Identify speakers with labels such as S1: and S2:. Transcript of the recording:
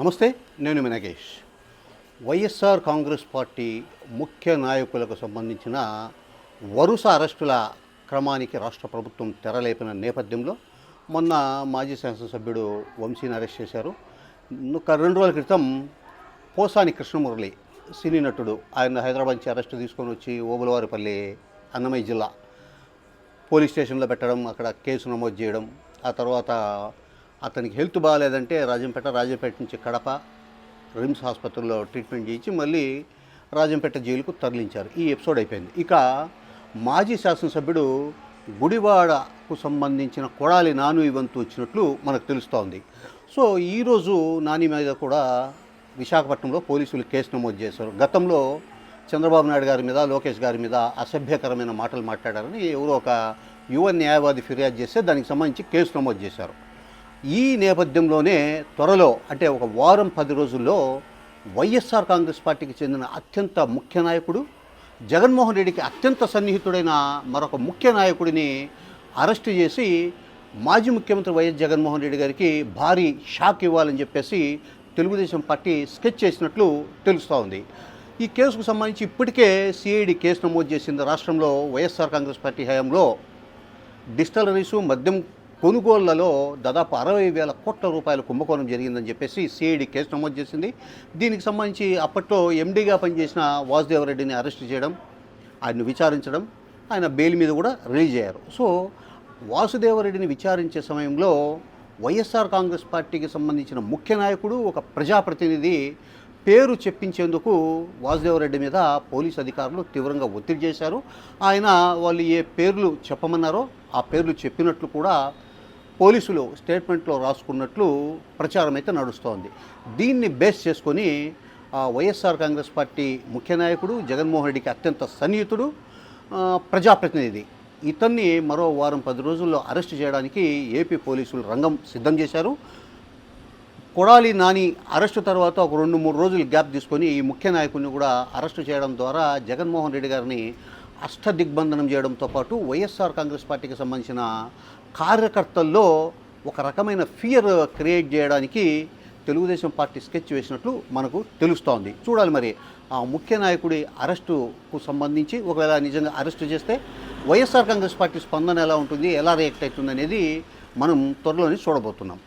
S1: నమస్తే నేను మీ వైఎస్ఆర్ కాంగ్రెస్ పార్టీ ముఖ్య నాయకులకు సంబంధించిన వరుస అరెస్టుల క్రమానికి రాష్ట్ర ప్రభుత్వం తెరలేపిన నేపథ్యంలో మొన్న మాజీ శాసనసభ్యుడు వంశీని అరెస్ట్ చేశారు. రెండు రోజుల క్రితం పోసాని కృష్ణమురళి సినీ నటుడు ఆయన హైదరాబాద్ నుంచి అరెస్ట్ తీసుకొని వచ్చి ఓబులవారిపల్లి అన్నమయ్య జిల్లా పోలీస్ స్టేషన్లో పెట్టడం అక్కడ కేసు నమోదు చేయడం ఆ తర్వాత అతనికి హెల్త్ బాగాలేదంటే రాజంపేట రాజంపేట నుంచి కడప రిమ్స్ ఆసుపత్రిలో ట్రీట్మెంట్ చేయించి మళ్ళీ రాజంపేట జైలుకు తరలించారు. ఈ ఎపిసోడ్ అయిపోయింది. ఇక మాజీ శాసనసభ్యుడు గుడివాడకు సంబంధించిన కొడాలి నాను ఇవంతు వచ్చినట్లు మనకు తెలుస్తోంది. సో ఈరోజు నాని మీద కూడా విశాఖపట్నంలో పోలీసులు కేసు నమోదు చేశారు. గతంలో చంద్రబాబు నాయుడు గారి మీద లోకేష్ గారి మీద అసభ్యకరమైన మాటలు మాట్లాడారని ఎవరో ఒక యువ న్యాయవాది ఫిర్యాదు చేస్తే దానికి సంబంధించి కేసు నమోదు చేశారు. ఈ నేపథ్యంలోనే త్వరలో అంటే ఒక వారం పది రోజుల్లో వైఎస్ఆర్ కాంగ్రెస్ పార్టీకి చెందిన అత్యంత ముఖ్య నాయకుడు జగన్మోహన్ రెడ్డికి అత్యంత సన్నిహితుడైన మరొక ముఖ్య నాయకుడిని అరెస్టు చేసి మాజీ ముఖ్యమంత్రి వైఎస్ జగన్మోహన్ రెడ్డి గారికి భారీ షాక్ ఇవ్వాలని చెప్పేసి తెలుగుదేశం పార్టీ స్కెచ్ చేసినట్లు తెలుస్తూ ఉంది. ఈ కేసుకు సంబంధించి ఇప్పటికే సిఐడి కేసు నమోదు చేసింది రాష్ట్రంలో వైఎస్ఆర్ కాంగ్రెస్ పార్టీ హయాంలో డిస్టలరీసు మద్యం కొనుగోళ్ళలో దాదాపు అరవై వేల కోట్ల రూపాయల కుంభకోణం జరిగిందని చెప్పేసి సిఐడి కేసు నమోదు చేసింది. దీనికి సంబంధించి అప్పట్లో ఎండీగా పనిచేసిన వాసుదేవరెడ్డిని అరెస్ట్ చేయడం ఆయన్ని విచారించడం ఆయన బెయిల్ మీద కూడా రిలీజ్ అయ్యారు. సో వాసుదేవరెడ్డిని విచారించే సమయంలో వైఎస్ఆర్ కాంగ్రెస్ పార్టీకి సంబంధించిన ముఖ్య నాయకుడు ఒక ప్రజాప్రతినిధి పేరు చెప్పించేందుకు వాసుదేవరెడ్డి మీద పోలీస్ అధికారులు తీవ్రంగా ఒత్తిడి చేశారు. ఆయన వాళ్ళు ఏ పేర్లు చెప్పమన్నారో ఆ పేర్లు చెప్పినట్లు కూడా పోలీసులు స్టేట్మెంట్లో రాసుకున్నట్లు ప్రచారం అయితే నడుస్తోంది. దీన్ని బేస్ చేసుకొని వైఎస్ఆర్ కాంగ్రెస్ పార్టీ ముఖ్య నాయకుడు జగన్మోహన్ రెడ్డికి అత్యంత సన్నిహితుడు ప్రజాప్రతినిధి. ఇతన్ని మరో వారం పది రోజుల్లో అరెస్ట్ చేయడానికి ఏపీ పోలీసులు రంగం సిద్ధం చేశారు. కొడాలి నాని అరెస్టు తర్వాత ఒక రెండు మూడు రోజులు గ్యాప్ తీసుకొని ఈ ముఖ్య నాయకుడిని కూడా అరెస్టు చేయడం ద్వారా జగన్మోహన్ రెడ్డి గారిని అష్టదిగ్బంధనం చేయడంతో పాటు వైఎస్ఆర్ కాంగ్రెస్ పార్టీకి సంబంధించిన కార్యకర్తల్లో ఒక రకమైన ఫియర్ క్రియేట్ చేయడానికి తెలుగుదేశం పార్టీ స్కెచ్ వేసినట్లు మనకు తెలుస్తోంది. చూడాలి మరి ఆ ముఖ్య నాయకుడి అరెస్టుకు సంబంధించి ఒకవేళ నిజంగా అరెస్టు చేస్తే వైఎస్ఆర్ కాంగ్రెస్ పార్టీ స్పందన ఎలా ఉంటుంది ఎలా రియాక్ట్ అవుతుంది అనేది మనం త్వరలోనే చూడబోతున్నాం.